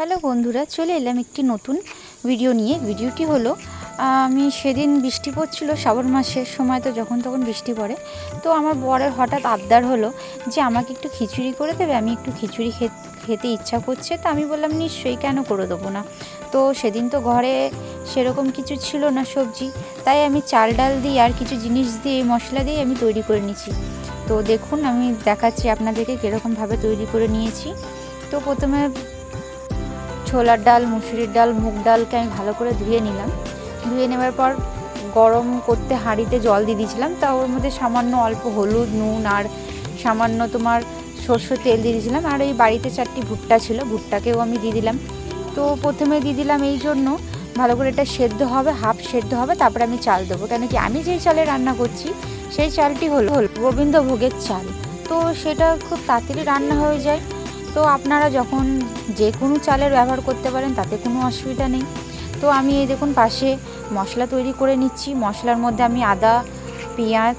Hello বন্ধুরা, চলে এলাম একটি নতুন ভিডিও নিয়ে। ভিডিওটি হলো, আমি সেদিন বৃষ্টি পড়ছিল শ্রাবণ মাসের সময়, তো যখন তখন বৃষ্টি পড়ে। তো আমার বরের হঠাৎ আবদার হলো যে আমাকে একটু খিচুড়ি করে দেবে, আমি একটু খিচুড়ি খেতে ইচ্ছা করছে, তো আমি বললাম, নিশ্চয়ই কেন করে দেবো না? তো সেদিন তো ঘরে সেরকম কিছু ছিল না সবজি, তাই আমি চাল ডাল দিয়ে আর কিছু জিনিস দিয়ে, মশলা দিয়ে আমি তৈরি করে নিয়েছি। তো দেখুন, আমি দেখাচ্ছি আপনাদেরকে কীরকমভাবে তৈরি করে নিয়েছি। তো প্রথমে ছোলার ডাল, মুসুরির ডাল, মুগ ডালকে আমি ভালো করে ধুয়ে নিলাম। ধুয়ে নেওয়ার পর গরম করতে হাঁড়িতে জল দিয়ে দিয়েছিলাম। তা ওর মধ্যে সামান্য অল্প হলুদ, নুন আর সামান্য তোমার সর্ষের তেল দিয়ে দিয়েছিলাম। আর এই বাড়িতে চারটি ভুট্টা ছিল, ভুট্টাকেও আমি দিয়ে দিলাম। তো প্রথমে দিয়ে দিলাম এই জন্য ভালো করে এটা সেদ্ধ হবে, হাফ সেদ্ধ হবে, তারপরে আমি চাল দেবো। কেন কি আমি যেই চালে রান্না করছি, সেই চালটি হলো হলো গোবিন্দভোগের চাল। তো সেটা খুব তাড়াতাড়ি রান্না হয়ে যায়। তো আপনারা যখন যে কোনো চালের ব্যবহার করতে পারেন, তাতে কোনো অসুবিধা নেই। তো আমি এই দেখুন পাশে মশলা তৈরি করে নিচ্ছি। মশলার মধ্যে আমি আদা, পেঁয়াজ,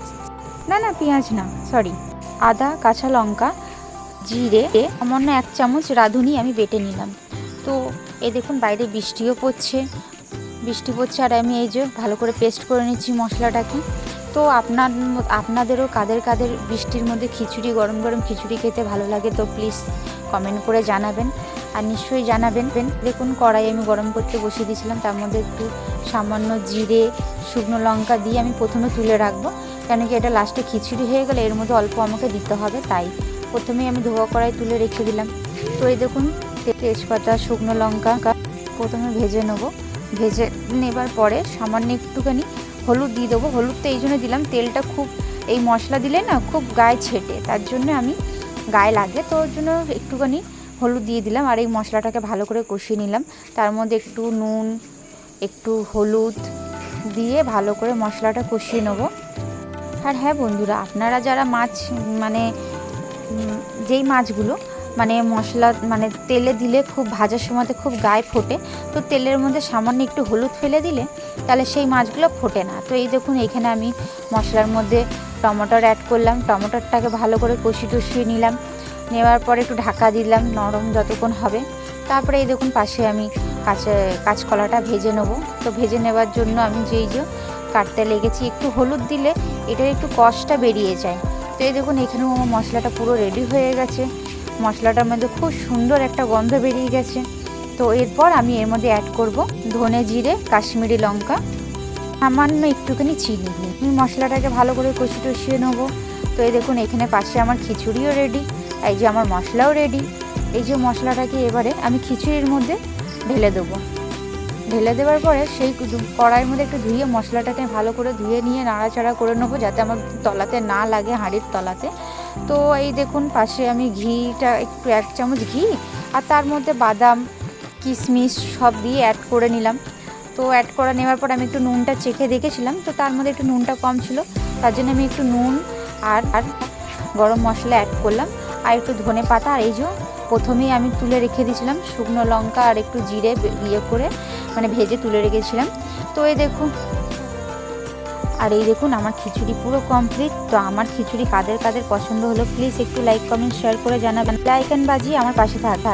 না না, পেঁয়াজ না সরি আদা, কাঁচা লঙ্কা, জিরে, সামান্য এক চামচ রাঁধুনি আমি বেটে নিলাম। তো এ দেখুন বাইরে বৃষ্টিও পড়ছে। বৃষ্টি পড়ছে আর আমি এই যে ভালো করে পেস্ট করে নিচ্ছি মশলাটাকে। তো আপনার আপনাদেরও কাদের কাদের বৃষ্টির মধ্যে খিচুড়ি, গরম গরম খিচুড়ি খেতে ভালো লাগে, তো প্লিজ কমেন্ট করে জানাবেন। আর নিশ্চয়ই জানাবেন। দেখুন, কড়াই আমি গরম করতে বসিয়ে দিয়েছিলাম, তার মধ্যে একটু সামান্য জিরে, শুকনো লঙ্কা দিয়ে আমি প্রথমে তুলে রাখব, কেন কি এটা লাস্টে খিচুড়ি হয়ে গেলে এর মধ্যে অল্প আমাকে দিতে হবে, তাই প্রথমেই আমি ধোয়া কড়াই তুলে রেখে দিলাম। তো এই দেখুন তেজপাতা, শুকনো লঙ্কা প্রথমে ভেজে নেব। ভেজে নেবার পরে সামান্য একটুখানি হলুদ দিয়ে দেবো। হলুদ তো এই জন্য দিলাম। তেলটা খুব এই মশলা দিলে না খুব গায়ে ছেটে, তার জন্য আমি গায়ে লাগে। তো ওর জন্য একটুখানি হলুদ দিয়ে দিলাম আর এই মশলাটাকে ভালো করে কষিয়ে নিলাম। তার মধ্যে একটু নুন, একটু হলুদ দিয়ে ভালো করে মশলাটা কষিয়ে নেব। আর হ্যাঁ বন্ধুরা, আপনারা যারা মাছ মানে যেই মাছগুলো মানে মশলা মানে তেলে দিলে খুব ভাজার সময়তে খুব গায়ে ফোটে। তো তেলের মধ্যে সামান্য একটু হলুদ ফেলে দিলে তাহলে সেই মাছগুলো ফোটে না। তো এই দেখুন এখানে আমি মশলার মধ্যে টমেটোর অ্যাড করলাম। টমেটোরটাকে ভালো করে কষি টষিয়ে নিলাম। নেওয়ার পরে একটু ঢাকা দিলাম, নরম যতক্ষণ হবে। তারপরে এই দেখুন, পাশে আমি কাঁচা, কাঁচকলাটা ভেজে নেব। তো ভেজে নেওয়ার জন্য আমি যেই যে কাটতে লেগেছি, একটু হলুদ দিলে এটার একটু কষটা বেরিয়ে যায়। তো এই দেখুন, এখানেও আমার মশলাটা পুরো রেডি হয়ে গেছে। মশলাটার মধ্যে খুব সুন্দর একটা গন্ধ বেরিয়ে গেছে। তো এরপর আমি এর মধ্যে অ্যাড করব ধনে জিরে, কাশ্মীরি লঙ্কা, সামান্য একটুখানি চিনি আমি মশলাটাকে ভালো করে কষি টষিয়ে নেব। তো এই দেখুন, এখানে পাশে আমার খিচুড়িও রেডি এই যে আমার মশলাও রেডি এই যে মশলাটাকে এবারে আমি খিচুড়ির মধ্যে ঢেলে দেবো। ঢেলে দেওয়ার পরে সেই কড়াইয়ের মধ্যে একটু ধুয়ে মশলাটাকে ভালো করে ধুয়ে নিয়ে নাড়াচাড়া করে নেব, যাতে আমার তলাতে না লাগে হাঁড়ির তলাতে। তো এই দেখুন, পাশে আমি ঘিটা, একটু এক চামচ ঘি আর তার মধ্যে বাদাম, কিশমিশ সব দিয়ে অ্যাড করে নিলাম। তো অ্যাড করে নেওয়ার পর আমি একটু নুনটা চেখে দেখেছিলাম, তো তার মধ্যে একটু নুনটা কম ছিল, তার জন্য আমি একটু নুন আর আর গরম মশলা অ্যাড করলাম। আর একটু ধনে পাতা আর এই যে প্রথমেই আমি তুলে রেখে দিয়েছিলাম শুকনো লঙ্কা আর একটু জিরে ইয়ে করে মানে ভেজে তুলে রেখেছিলাম। তো এই দেখুন আর এই দেখুন, আমার খিচুড়ি পুরো কমপ্লিট তো আমার খিচুড়ি কাদের কাদের পছন্দ হলো প্লিজ একটু লাইক কমেন্ট শেয়ার করে জানাবেন। লাইক অ্যান্ড বাজিয়ে আমার পাশে থাকা।